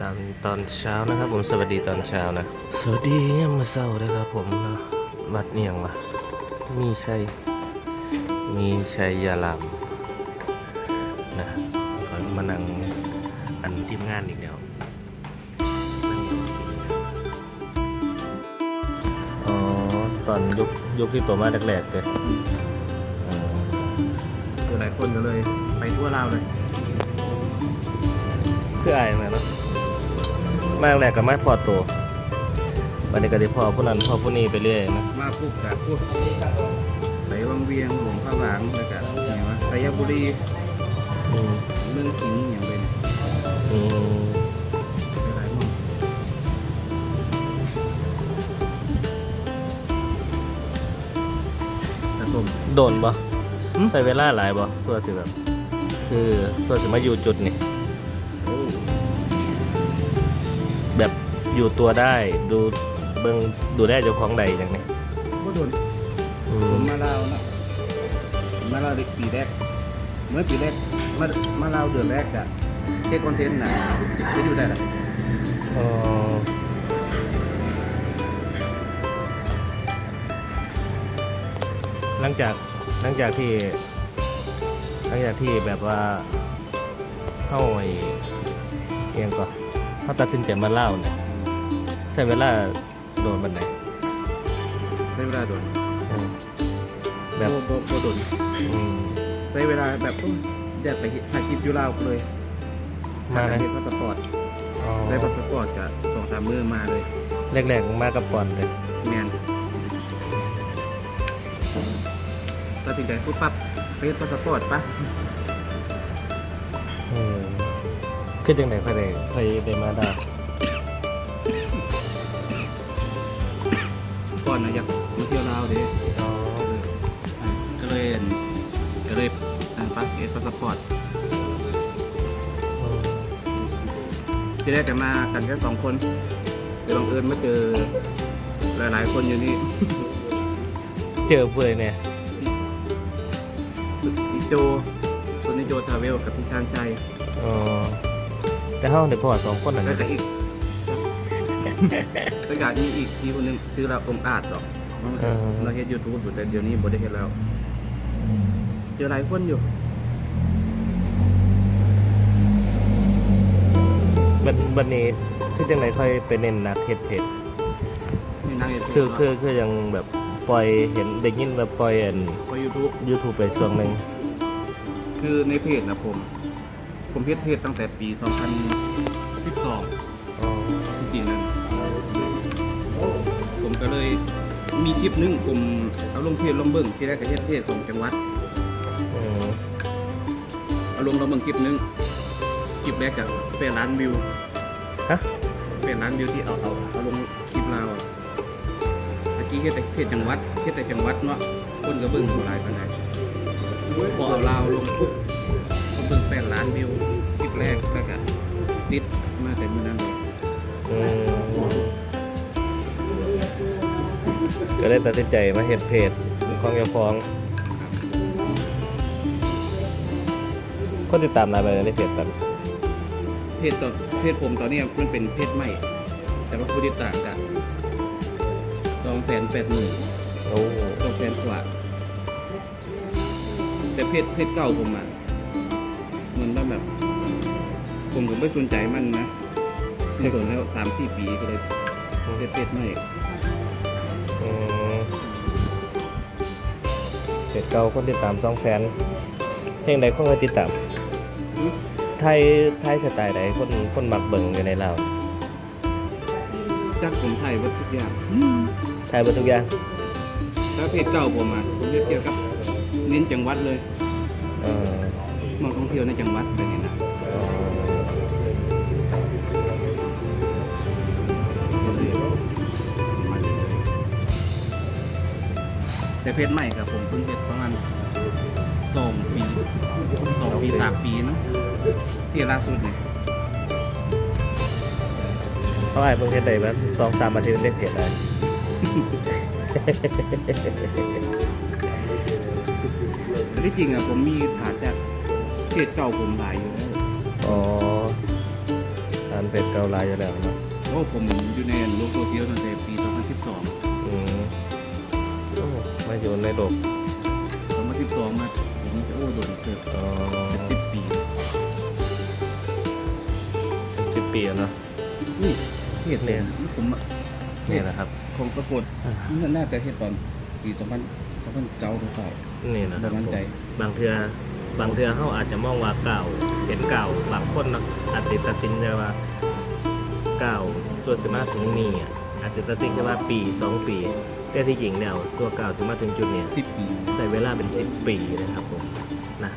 ตามตอนเช้านะครับผมสวัสดีตอนเช้านะ สวัสดียามมาเช้านะครับผมนะวัดเนียงวะมีชัยมีชัยยาลามนะก่อนมานั่งอันทีมงานอีกแล้วอ๋อตอนยุคยุคที่ตัวมาแรกๆเลยอ๋อคือหลายคนก็เลยไปทั่วลาวเลยคืออายไหมเนาะ มากแรกก็ไม่พอตัววันนี้ก็ได้พอผู้นั้นพอผู้นี้ไปเรื่อยนะมาปุ๊บกับพวกไปวังเวียงหลวงพระหลางแล้วก็อย่างว่าไสยบุรีอืมเมืองสิงห์อย่างเป็นอืมไปหลายหมองตะต้มโดนบ่หึใช้เวลาหลายบ่ส่วนสิแบบ คือส่วนสิมาอยู่จุดนี่ อยู่ตัวได้ ดูเบิ่งดูได้เจ้าของใดอย่างนี้ก็โดนอืผมมมาลาวนะผมมาลาวเด็กปีแรก เมื่อปีแรกมามาลาวเดือนแรกอะเทคคอนเทนต์นะจะอยู่ได้ละอ๋อหลังจากหลังจากที่ หลังจากที่แบบว่าเข้าไอ้เอียงก่อนเขาตัดสินใจมาเล่าเนี่ยใช้เวลาโดนบันไหนใช้เวลาโดนอืมแบบโบโบโบโดนอืม ใช้เวลาแบบโอ้ยอยากไปถ่ายคลิปอยู่ลาวเลยมาเลยถ่ยพาสปอร์ตอ๋อได้พาสปอร์ตกับสองสามมือมาเลยแรกๆมากับปอนเลยแมนตัดสินใจปุ๊บปั๊บไปเฮ็ดพาสปอร์ตปะอืมคือจังไหนค่อยได้ค่อยได้มาได้ อนนะอยากมาเที่ยวลาวเด้อ๋อก็เลยก็เลยอ่าปะเฮ็ดพาสปอร์ตอืมที่แรกแต่มากันแค่สองคนเดี๋ยวบังเอิญมาเจอหลายๆคนอยู่นี่ เจอเพื่อนเนี่ยพี่โจคนนี้โจทราเวลกับพี่ชานชัยอ๋อแต่เฮาได้พอสองคนนั่นแล้วก็นะอีก แล้วก็มีอีกที่คนหนึงชื่อเราองค์อาจหรอกเราเฮ็ดยูทูบอยู่แต่เดี๋ยวนี้บ่ได้เฮ็ดแล้วเจอหลายคนอยู่บัดบัดนี้คือจังไหนค่อยไปเน้นหนักเฮ็ดเพจนี่นางเอกคือคือคือยังแบบปล่อยเห็นได้ยินแบบปล่อยอันพอยูทูบ YouTube ไปช่วงหนึงคือในเพจนะผม ผมเฮ็ดเพจตั้งแต่ปี 2012 ก็เลยมีคลิปหนึงผมเอาลงเพจลงเบิ่งที่แรกก็เฮ็ดเพจของจังหวัด อืมเอาลงเราเบิ่งคลิปหนึงคลิปแรกก็เป็นล้านวิวฮะเป็นล้านวิวที่เอาเอาเอาลงคลิปเราวอะตะกี้เฮ็ดแต่เพจจังหวัดเฮ็ดแต่จังหวัดเนาะคนก็เบิ่งผู้หลายปานใดพอเอาลาวลงปุ๊บผมเบิ่งแปดล้านวิวคลิปแรกแล้วก็ติดมาแต่มื้อนั้นเลย อืม ก็เลยตัดสินใจมาเฮ็ดเพจของเจ้าของคนติดตามหลายไปในเพจกันเพจตอนเพจผมตอนนี้มันเป็นเพจใหม่ แต่ว่าผู้ติดตามก็สองแสนแปดหมื่นโอ้สองแสนกว่า แต่เพจเพจเก่าผมอะเหมันว่าแบบ ผมผมไม่สนใจมันนะไม่สนแล้วสามสี่ปีก็เลยเพจเพจใหม่ จเก่าคนติดตามสองแสนเพลงใดคนก็ติดตาม ไทยไทยสไตล์ใดคนคนมักเบิ่งอยู่ในลาวจากผมไทยว่าทุกอย่างไทยเบ่ทุกอย่างถ้าเพจเก่าผมอะผมจะเกี่ยวกับเน้นจังหวัดเลยเออ มองท่องเที่ยวในจังหวัดอะไรเงี้ย แต่เพจใหม่กับผมเพิ่งเพจประมาณสองปีสองปีสามปีเนอะที่ล่าสุดเนี่ยเขาอ้ายเพิ่งเฮ็ดได้แบบสองสามอาทิตย์ได้เพจได้แต่ที่จริงอะผมมีฐานจากเพจเก่าผมหลายอยู่แล้วอ๋อตามเพจเก่าเราลายอยู่แล้วเนาะโอ้ผมอยู่ในโลกโซเชียลตั้งแต่ปี2012อืมโอ้มาอยู่ในโลก2012มาผมจะโอ้โดนเติบอ๋อสิบปีสิบปีแล้วเนาะนี่เฮ็ดเนี่ยผมอะนี่นะครับของสะกดน่าจะเฮ็ดตอนปี2000 2009หรือเปล่านี่นะคบ่รับมั่นใจ บางเทือบางเทือเขาอาจจะมองว่าเก่าเห็นเก่าบางคนเนาะอาจจะตัดสินใจว่าเก่าตัวสมาถึงนี่อะ อาจจะตัดสินใจว่าปีสองปี แต่ที่จริงแล้วตัวเก่าถึงมาถึงจุดเนี้ย10ปีใช้เวลาเป็น10ปีนะครับผมนะ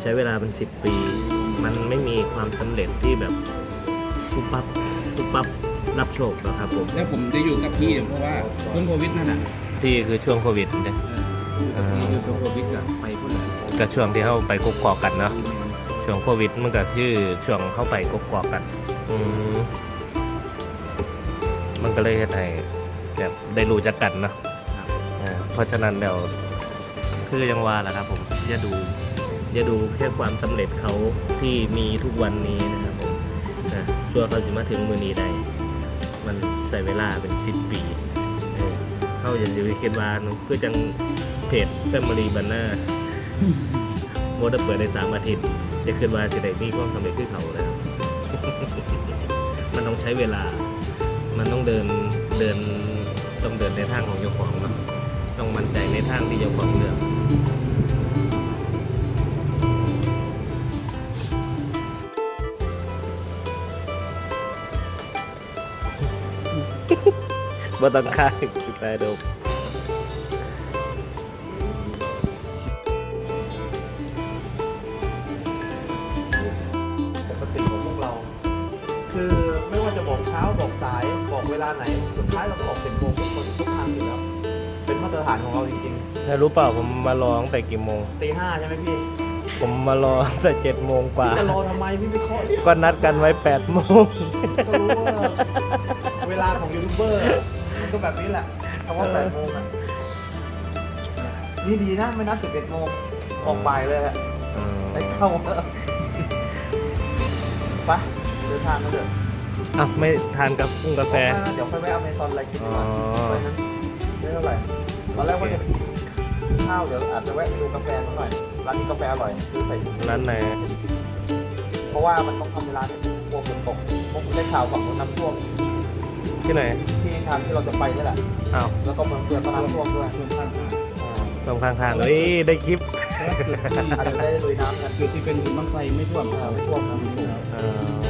ใช้เวลาเป็น10ปี มันไม่มีความสำเร็จที่แบบปุ๊บปั๊บปุ๊บปั๊บรับโชคนะครับผมแล้วผมจะอยู่กับพี่เพราะว่าช่วงโควิดนั่นน่ะที่คือช่วงโควิดเนี่ยเอออยู่กับพี่คือช่วงโควิดกับไปพุ่นน่ะก็ช่วงที่เข้าไปกกอกกันเนาะช่วงโควิดมันก็คือช่วงเข้าไปกกอกกันอืม มันก็เลยเฮ็ดให้แบบได้รู้จักกันเนาะครับอ่าเพราะฉะนั้นแล้วคือยังว่าแหละครับผมอย่าดูอย่าดูแค่ความสำเร็จเขาที่มีทุกวันนี้นะครับผมนะตัวเขาจะมาถึงมือนี้ได้ มันใส่เวลาเป็นสิบปีเออเขาอย่าจะไปคิดว่าเพื่อจังเพจ Family Banner โมดเปิดได้สามอาทิตย์จะคิดว่าจะได้มีความสำเร็จขึ้นเขาแล้ว มันต้องใช้เวลา มันต้องเดินเดินต้องเดินในทางของเจ้าของเนาะต้องมั่นใจในทางที่เจ้าของเลือกบ่ต้องค่าสุดท้ายดม สายบอกเวลาไหน สุดท้ายเราก็ออกเป็นโมงทุกคนทุกครั้งอยู่แล้ว เป็นมาตรฐานของเราจริงถ้ารู้เปล่าผมมารอตั้งแต่กี่โมง ๆตีห้าใช่ไหมพี่ผมมารอตั้งแต่เจ็ดโมงกว่า พี่จะรอทำไมพี่ไม่เคาะเนี่ยก็นัดกันไว้แปดโมง ก็รู้ว่าเวลาของยูทูบเบอร์มันก็แบบนี้แหละคำว่าแปดโมงอะนี่ดีนะไม่นัดสิบเอ็ดโมงออกบ่ายเลยอะได้เข้าไปเดินทางกันเถอะ อะไม่ทานกับกุ้งกาแฟออกมาเดี๋ยวค่อยไปอเมซอนอะไรกินดีกว่าอ๋อไปนั้นไม่เท่าไหร่ตอนแรกว่าจะไปกินข้าวเดี๋ยวอาจจะแวะไปดูกาแฟสักหน่อย ร้านนี้กาแฟอร่อยซื้อใส่ถุงร้านไหน เพราะว่ามันต้องทำเวลาที่กลัวฝนตกพวกได้ข่าวฝั่งนู้นน้ำท่วมที่ไหน ที่ทางที่เราจะไปนี่แหละ อ้าว แล้วก็เมืองเพื่อนก็น้ำท่วมด้วยช่วงข้างทางอ่าตรงข้างๆเอ้ยได้คลิปอาจจะได้ลุยน้ำกันจุดที่เป็นหินบังไฟไม่ท่วมอ่าไม่ท่วมนะ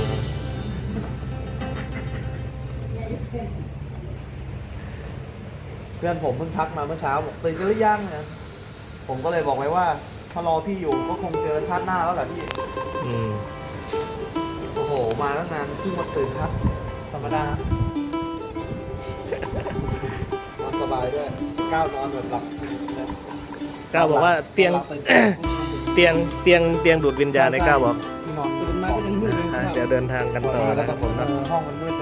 เอ่อเพื่อนผมเพิ่งทักมาเมื่อเช้าบอกตื่นกันหรือยังนะผมก็เลยบอกไว้ว่า ถ้ารอพี่อยู่ก็คงเจอชาติหน้าแล้วแหละพี่ อืมโอ้โห มาตั้งนานเพิ่งมาตื่นครับธรรมดานอนสบายด้วยก้าวนอนแบบหลับก้าวบอกว่าเตียง เตียงเตียงเตียงดูดวิญญาณในก้าวบอกที่นอนตื่นมาก็ยังมืดเลยอะเดี๋ยวเดินทางกันต่อแล้นะวคก็รับผมนะ ห้องมันมืดแล้วมี